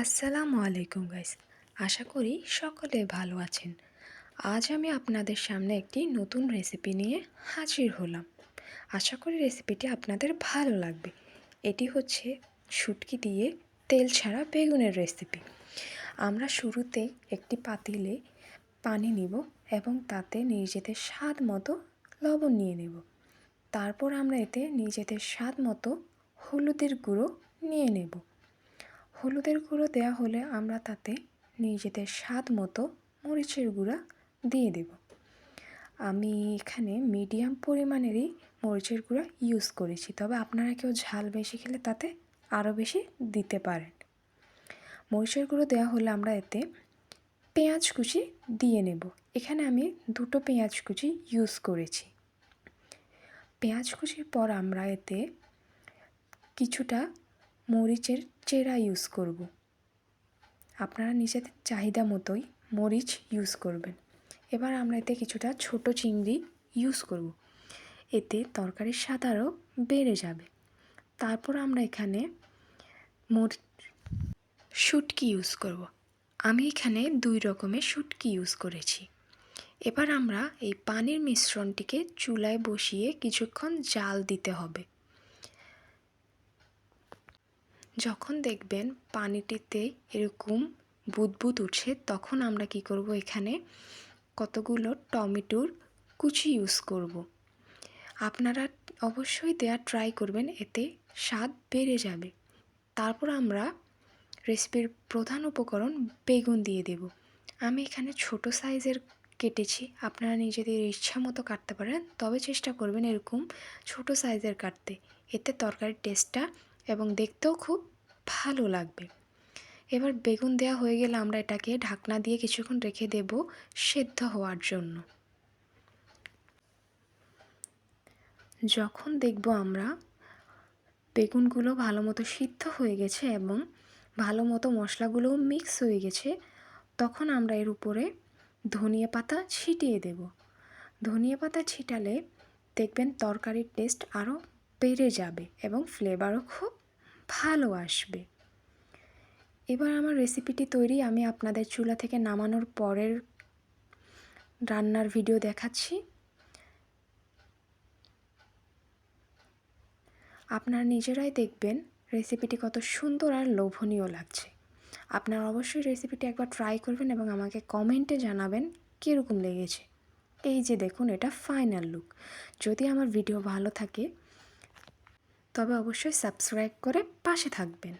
আসসালামু আলাইকুম গাইস। আশা করি সকলে ভালো আছেন। আজ আমি আপনাদের সামনে একটি নতুন রেসিপি নিয়ে হাজির হলাম। আশা করি রেসিপিটি আপনাদের ভালো লাগবে। এটি হচ্ছে শুটকি দিয়ে তেল ছাড়া বেগুনের রেসিপি আমরা শুরুতেই একটি পাতিলে পানি নিব এবং তাতে নিজেদের স্বাদ মতো লবণ নিয়ে নেব। তারপর আমরা এতে নিজেদের স্বাদ মতো হলুদের গুঁড়ো নিয়ে নেব। হলুদের গুঁড়ো দেওয়া হলে আমরা তাতে নিজেদের স্বাদ মতো মরিচের গুঁড়া দিয়ে দেব। আমি এখানে মিডিয়াম পরিমাণেরই মরিচের গুঁড়া ইউজ করেছি। তবে আপনারা কেউ ঝাল বেশি খেলে তাতে আরও বেশি দিতে পারেন। মরিচের গুঁড়ো দেওয়া হলে আমরা এতে পেঁয়াজ কুচি দিয়ে নেব। এখানে আমি দুটো পেঁয়াজ কুচি ইউজ করেছি। পেঁয়াজ কুচির পর আমরা এতে কিছুটা মরিচের চেরা ইউজ করব। আপনারা নিজেদের চাহিদা মতোই মরিচ ইউজ করবেন। এবার আমরা এতে কিছুটা ছোট চিংড়ি ইউজ করব। এতে তরকারির স্বাদ আরও বেড়ে যাবে। তারপর আমরা এখানে মরি শুটকি ইউজ করব। আমি এখানে দুই রকমের শুটকি ইউজ করেছি। এবার আমরা এই পানির মিশ্রণটিকে চুলায় বসিয়ে কিছুক্ষণ জাল দিতে হবে। যখন দেখবেন পানিটিতে এরকম বুদবুদ উঠছে, তখন আমরা কি করব? এখানে কতগুলো টমেটোর কুচি ইউজ করব। আপনারা অবশ্যই দেওয়া ট্রাই করবেন, এতে স্বাদ বেড়ে যাবে। তারপর আমরা রেসিপির প্রধান উপকরণ বেগুন দিয়ে দেব। আমি এখানে ছোট সাইজের কেটেছি, আপনারা নিজেদের ইচ্ছা মতো কাটতে পারেন, তবে চেষ্টা করবেন এরকম ছোট সাইজের কাটতে। এতে তরকারির টেস্টটা এবং দেখতেও খুব ভালো লাগবে। এবার বেগুন দেওয়া হয়ে গেলে আমরা এটাকে ঢাকনা দিয়ে কিছুক্ষণ রেখে দেব সেদ্ধ হওয়ার জন্য। যখন দেখব আমরা বেগুনগুলো ভালো মতো সিদ্ধ হয়ে গেছে এবং ভালো মতো মশলাগুলোও মিক্স হয়ে গেছে, তখন আমরা এর উপরে ধনিয়া পাতা ছিটিয়ে দেব। ধনিয়া পাতা ছিটালে দেখবেন তরকারির টেস্ট আরও বেড়ে যাবে এবং ফ্লেভারও খুব ভালো আসবে। এবার আমার রেসিপিটি তৈরি, আমি আপনাদের চুলা থেকে নামানোর পরের রান্নার ভিডিও দেখাচ্ছি। আপনারা নিজেরাই দেখবেন রেসিপিটি কত সুন্দর আর লোভনীয় লাগছে। আপনারা অবশ্যই রেসিপিটি একবার ট্রাই করবেন এবং আমাকে কমেন্টে জানাবেন কীরকম লেগেছে। এই যে দেখুন, এটা ফাইনাল লুক যদি আমার ভিডিও ভালো থাকে তবে অবশ্যই সাবস্ক্রাইব করে পাশে থাকবেন।